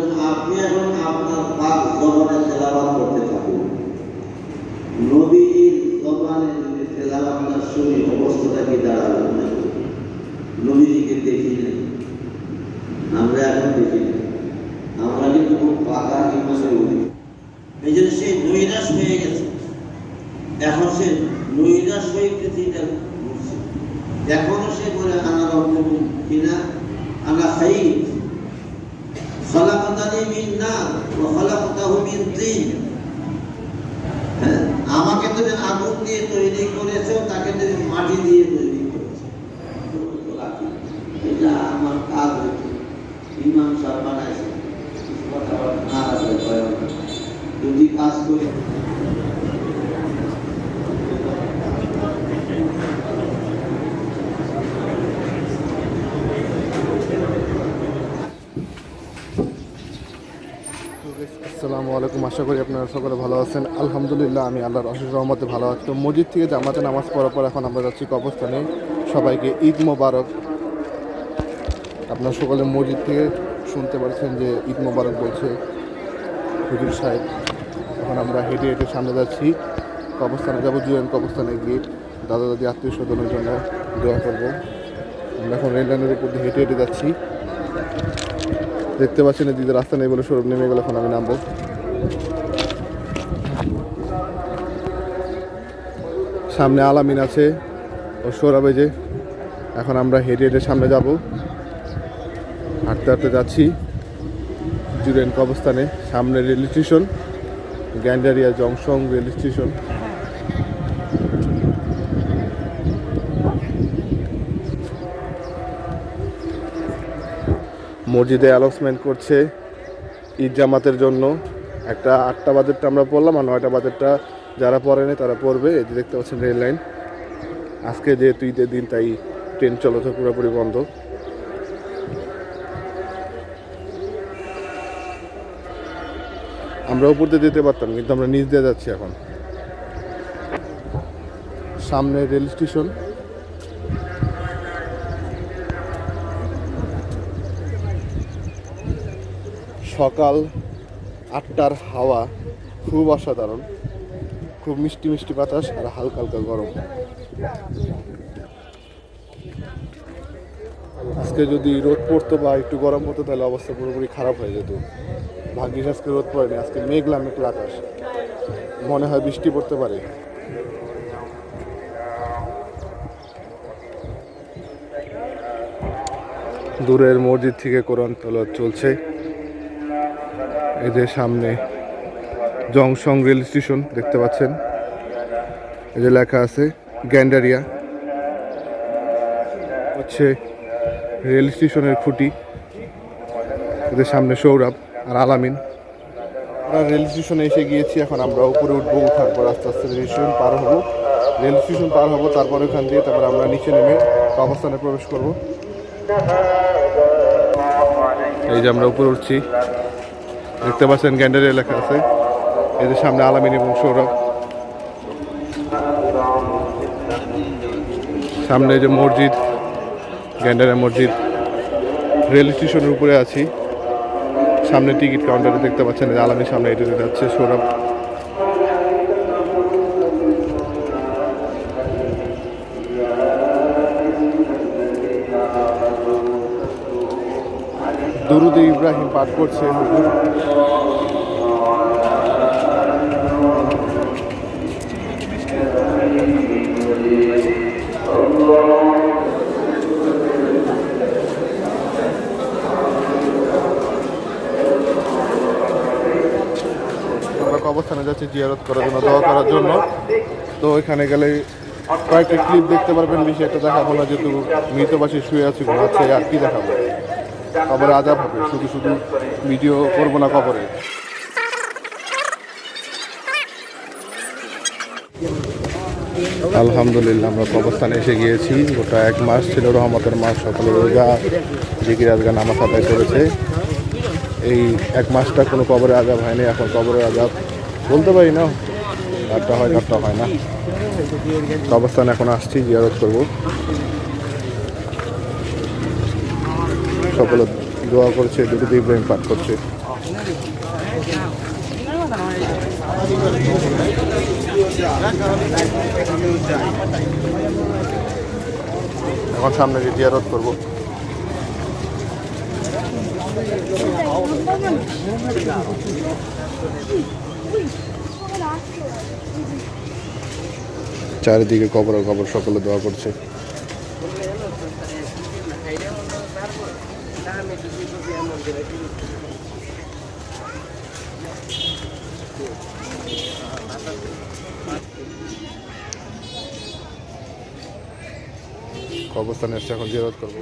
শরীর আপনি এখন আপনার পাক জবানে তেলাবাদ করতে থাকুন। নবীর জবানে যদি তেলাবাদটা শুনি অবস্থাটা কি দাঁড়াবে নবীজিকে দেখি নাই। আমরা এখন দেখি না আমরা কিন্তু খুব পাকা ইমানে উঠি এই জন্য সে নৈরাশ হয়ে গেছে। এখন সে নৈরাশ হয়ে পৃথিবীটা ঘুরছে এখনও সে বলে, আনা রব্বুকুম কিনা আনা খাইর। হ্যাঁ আমাকে তুমি আগুন দিয়ে তৈরি করেছ, তাকে তুমি মাটি দিয়ে তৈরি করেছ। এটা আমার কাজ সাহেব বানাইছে। যদি কাজ করি আসসালামু আলাইকুম। আশা করি আপনারা সকলে ভালো আছেন। আলহামদুলিল্লাহ, আমি আল্লাহর অশেষ রহমতে ভালো আছি। তো মসজিদ থেকে জামাতে নামাজ পড়ার পর এখন আমরা যাচ্ছি কবরস্থানে। সবাইকে ঈদ মোবারক। আপনারা সকলে মসজিদ থেকে শুনতে পারছেন যে ঈদ মোবারক বলছে হুজুর সাহেব। এখন আমরা হেঁটে হেঁটে সামনে যাচ্ছি। কবরস্থানে যাব জুয়েন কবরস্থানে গিয়ে দাদা দাদি, আত্মীয় স্বজনের জন্য দোয়া করব। আমরা এখন রেল লাইনের উপর দিয়ে হেঁটে হেঁটে যাচ্ছি। দেখতে পাচ্ছি না, দিদি রাস্তা নেই বলে সৌরভ নেমে গেলে, এখন আমি নামবো। সামনে আলামিন আছে ও সৌরভে যে, এখন আমরা হেঁটে হেঁটে সামনে যাব। হাঁটতে হাঁটতে যাচ্ছি জুরেন কবস্থানে সামনে rail station, Gandaria junction rail station. মসজিদে অ্যানাউন্সমেন্ট করছে ঈদ জামাতের জন্য। একটা আটটা বাজেটটা আমরা পড়লাম আর নয়টা বাজেটটা যারা পড়েনি তারা পড়বে। এই যে দেখতে পাচ্ছেন রেল লাইন। আজকে যেহেতু ঈদের দিন, তাই ট্রেন চলাচল পুরোপুরি বন্ধ। আমরা উপর দিয়ে যেতে পারতাম, কিন্তু আমরা নিচ দিয়ে যাচ্ছি এখন। সামনে রেল স্টেশন। সকাল আটটার হাওয়া খুব অসাধারণ। খুব মিষ্টি মিষ্টি বাতাস আর হালকা হালকা গরম। আজকে যদি রোদ পড়তো বা একটু গরম হতো, তাহলে অবস্থা পুরোপুরি খারাপ হয়ে যেত। ভাগ্যিস আজকে রোদ পড়েনি, আজকে মেঘলা মেঘলা আকাশ। মনে হয় বৃষ্টি পড়তে পারে। দূরের মসজিদ থেকে কোরআন তোলা চলছে। এদের সামনে জংশন রেল স্টেশন দেখতে পাচ্ছেন। এই যে লেখা আছে, গ্যান্ডারিয়া। হচ্ছে রেল স্টেশনের খুঁটি। এদের সামনে সৌরভ আর আলামিন। আমরা রেল স্টেশনে এসে গিয়েছি, এখন আমরা উপরে উঠবো, উঠার পর আস্তে আস্তে রেল স্টেশন পার হব। রেল স্টেশন পার হব, তারপর ওখান দিয়ে তারপর আমরা নিচে নেমে অবস্থানে প্রবেশ করব। এই যে আমরা উপরে উঠছি। দেখতে পাচ্ছেন গ্যান্ডারিয়া এলাকা আছে। এদের সামনে আলামিন এবং সৌরভ। সামনে যে মসজিদ গ্যান্ডারিয়া মসজিদ। রেল স্টেশনের উপরে আছি। সামনে টিকিট কাউন্টারে দেখতে পাচ্ছেন আলামিন সামনে এটাতে যাচ্ছে, সৌরভ। দরুদ ইব্রাহিম পাঠ করছে। কবরস্থানে যাচ্ছি জিয়ারত করার জন্য, দোয়া করার জন্য। তো এখানে গেলে কয়েকটা ক্লিপ দেখতে পারবেন বেশি একটা দেখাবো না, যেহেতু মৃতবাসী শুয়ে আছে, ঘুমাচ্ছে, আর কি দেখাবো? কবরে আজাব হবে। শুধু শুধু ভিডিও করব না কবরে। আলহামদুলিল্লাহ, আমরা কবরস্থানে এসে গিয়েছি। গোটা এক মাস ছিল, রহমতের মাস সকালে রোজা, জিকির আজগা নামাজ আদায় করেছে। এই এক মাসটা কোনো কবরে আজাব হয়নি, এখন কবরের আজাব বলতে পারি না। কারটা হয় কারটা হয় না। কবরস্থানে এখন আসছি, জিয়ারত করব। সকলে দোয়া করছে, দুটো ইব্রাহিম পাঠ করছে। এখন সামনে গিয়ে জিয়ারত করব। চারিদিকে কবর কবর সকলে দোয়া করছে। কবরস্থানে এসে এখন জিয়ারত করব।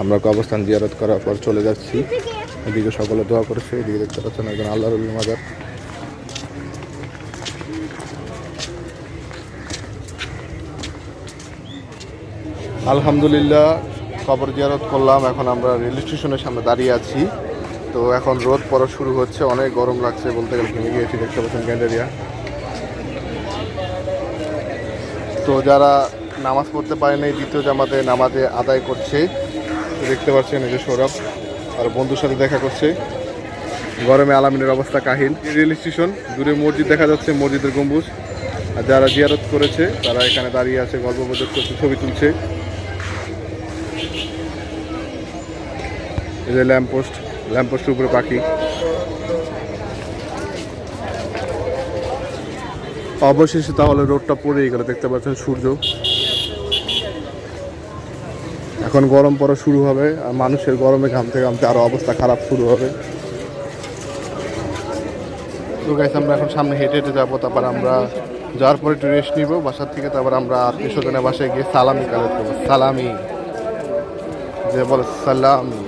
আমরা কবরস্থান জিয়ারত করার পর চলে যাচ্ছি। এদিকে সকলে দোয়া করেছে, এদিকে দেখতে পাচ্ছেন একজন আল্লাহর উলি মাজার। আলহামদুলিল্লাহ কবর জিয়ারত করলাম। এখন আমরা রেল স্টেশনের সামনে দাঁড়িয়ে আছি। তো এখন রোদ পড়া শুরু হচ্ছে, অনেক গরম লাগছে বলতে গেলে ঘেমে গিয়েছি, দেখতে পাচ্ছেন গ্যান্ডারিয়া। তো যারা নামাজ পড়তে পারেনি দ্বিতীয় জামাতে নামাজে আদায় করছে, দেখতে পাচ্ছেন এই যে সৌরভ আর বন্ধুর সাথে দেখা করছে। গরমে আলামিনের অবস্থা কাহিল। রেল স্টেশন, দূরে মসজিদ দেখা যাচ্ছে, মসজিদের গম্বুজ। আর যারা জিয়ারত করেছে, তারা এখানে দাঁড়িয়ে আছে, গল্প করছে, ছবি তুলছে। এই যে ল্যাম্পপোস্ট ল্যাম্পপোস্টের উপরে পাখি। অবশেষে তাহলে রোডটা পড়েই গেল, দেখতে পাচ্ছেন সূর্য। এখন গরম পড়া শুরু হবে, আর মানুষের গরমে ঘামতে ঘামতে আরও অবস্থা খারাপ শুরু হবে। তো গাইস আমরা এখন সামনে হেঁটে হেঁটে যাব, তারপর আমরা যাওয়ার পরে একটু রেস্ট নিব, বাসার থেকে, তারপর আমরা আত্মীয় স্বজনের বাসায় গিয়ে সালামি কালেক্ট করব। সালামি। যে বলে সালামি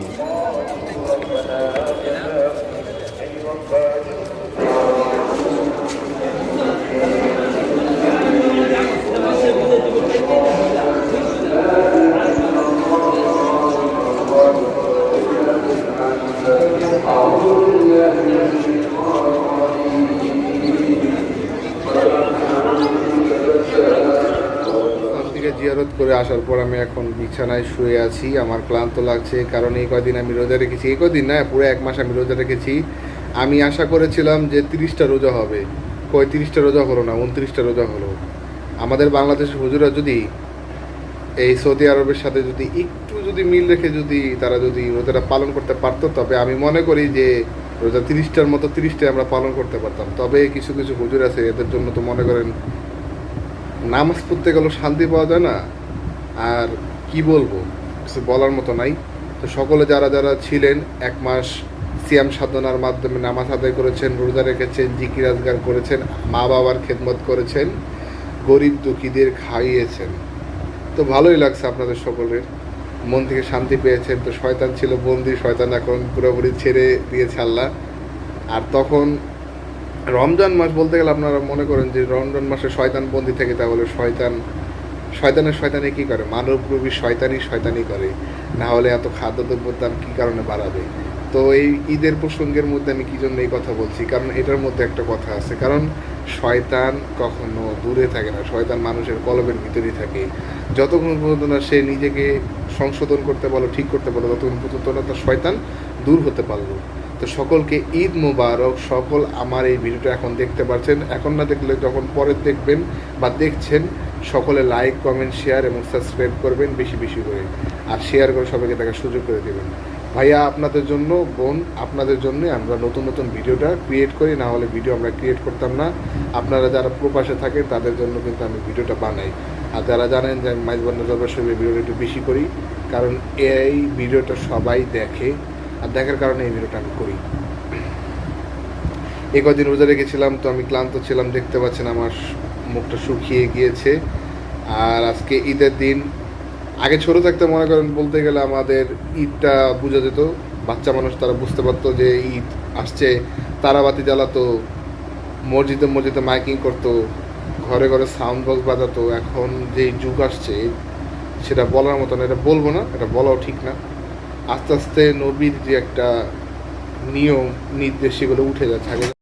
ওখান থেকে জিয়ারত করে আসার পর আমি এখন বিছানায় শুয়ে আছি। আমার ক্লান্ত লাগছে, কারণ এই কদিন আমি রোজা রেখেছি। এই কদিন না, পুরো এক মাস আমি রোজা রেখেছি। আমি আশা করেছিলাম যে তিরিশটা রোজা হবে। কয় তিরিশটা রোজা হলো না, উনত্রিশটা রোজা হলো। আমাদের বাংলাদেশের হুজুরা যদি এই সৌদি আরবের সাথে যদি একটু যদি মিল রেখে যদি তারা যদি রোজাটা পালন করতে পারতো, তবে আমি মনে করি যে রোজা তিরিশটার মতো তিরিশটাই আমরা পালন করতে পারতাম। তবে কিছু কিছু হুজুর আছে, এদের জন্য তো মনে করেন নামাজ পড়তে গেলেও শান্তি পাওয়া যায় না। আর কি বলব? কিছু বলার মতো নাই। তো সকলে যারা যারা ছিলেন, এক মাস সিয়াম সাধনার মাধ্যমে নামাজ আদায় করেছেন, রোজা রেখেছেন, জিকির আজগার করেছেন মা বাবার খেদমত করেছেন, গরিব দুঃখীদের খাইয়েছেন। তো ভালোই লাগছে আপনাদের সকলের। মন থেকে শান্তি পেয়েছেন। তো শয়তান ছিল বন্দি, শয়তান এখন পুরোপুরি ছেড়ে দিয়েছে আল্লাহ। আর তখন রমজান মাস বলতে গেলে আপনারা মনে করেন যে রমজান মাসে শয়তান বন্দি থেকে তাহলে শয়তান, শয়তানের শয়তানে কি করে? মানবরূপী শয়তানই শয়তানি করে। না হলে এত খাদ্যদ্রব্যের দাম কী কারণে বাড়াবে? তো এই ঈদের প্রসঙ্গের মধ্যে আমি কী জন্য এই কথা বলছি? কারণ এটার মধ্যে একটা কথা আছে। কারণ শয়তান কখনো দূরে থাকে না। শয়তান মানুষের কলবের ভিতরেই থাকে। যতক্ষণ পর্যন্ত না সে নিজেকে সংশোধন করতে বলো, ঠিক করতে বলো, ততক্ষণ পর্যন্ত না তার শয়তান দূর হতে পারল। তো সকলকে ঈদ মুবারক। সকল আমার এই ভিডিওটা এখন দেখতে পাচ্ছেন এখন না দেখলে যখন পরে দেখবেন বা দেখছেন, সকলে লাইক কমেন্ট শেয়ার এবং সাবস্ক্রাইব করবেন বেশি বেশি করে। আর শেয়ার করে সবাইকে দেখার সুযোগ করে দেবেন। ভাইয়া, আপনাদের জন্য, বোন, আপনাদের জন্য আমরা নতুন নতুন ভিডিওটা ক্রিয়েট করি। না হলে ভিডিও আমরা ক্রিয়েট করতাম না। আপনারা যারা প্রবাসে থাকেন, তাদের জন্য কিন্তু আমি ভিডিওটা বানাই। আর যারা জানেন যে আমি মাইজবান্না সঙ্গে ভিডিওটা একটু বেশি করি, কারণ এই ভিডিওটা সবাই দেখে। আর দেখার কারণে এই ভিডিওটা আমি করি। এই কদিন রোজা রেখেছিলাম, তো আমি ক্লান্ত ছিলাম, দেখতে পাচ্ছেন আমার মুখটা শুকিয়ে গিয়েছে। আর আজকে ঈদের দিন, আগে ছোটো থাকতে মনে করেন, বলতে গেলে আমাদের ঈদটা বোঝা যেত। বাচ্চা মানুষ তারা বুঝতে পারতো যে ঈদ আসছে, তারাবাতি জ্বালাতো, মসজিদে মসজিদে মাইকিং করতো, ঘরে ঘরে সাউন্ড বক্স বাজাতো। এখন যে যুগ আসছে, সেটা বলার মতো না, এটা বলব না, এটা বলাও ঠিক না। আস্তে আস্তে নবীর যে একটা নিয়ম নির্দেশ সেগুলো উঠে যাচ্ছে।